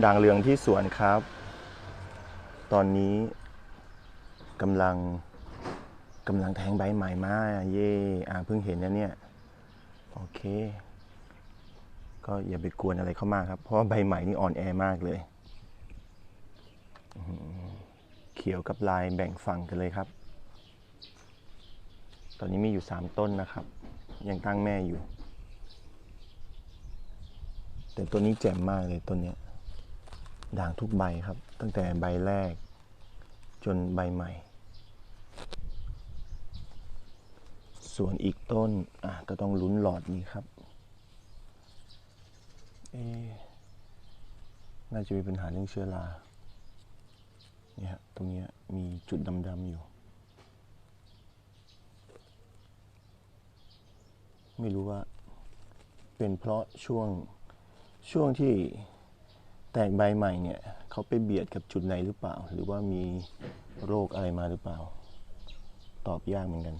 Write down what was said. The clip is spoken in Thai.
ด่างเหลืองที่สวนครับ ตอนนี้กำลังกำลังแทงใบใหม่มาเย่อ่าเพิ่งเห็นนะเนี่ย โอเค ก็อย่าไปกวนอะไรเข้ามาครับ เพราะว่าใบใหม่นี่อ่อนแอมากเลย เขียวกับลายแบ่งฝั่งกันเลยครับ ตอนนี้มีอยู่สามต้นนะครับ ยังตั้งแม่อยู่ แต่ตัวนี้แจ่มมากเลยต้นเนี้ย ด่างทุกใบครับ ตั้งแต่ใบแรก จนใบใหม่ ส่วนอีกต้นอะก็ต้องลุ้นหลอดนี้ครับเอน่าจะมีปัญหาเรื่องเชื้อราเนี่ยตรงนี้มีจุดดำๆอยู่ ไม่รู้ว่าเป็นเพราะช่วงช่วงที่ แตกใบใหม่เนี่ยเขาไปเบียดกับจุดไหนหรือเปล่า หรือว่ามีโรคอะไรมาหรือเปล่า ตอบยากเหมือนกัน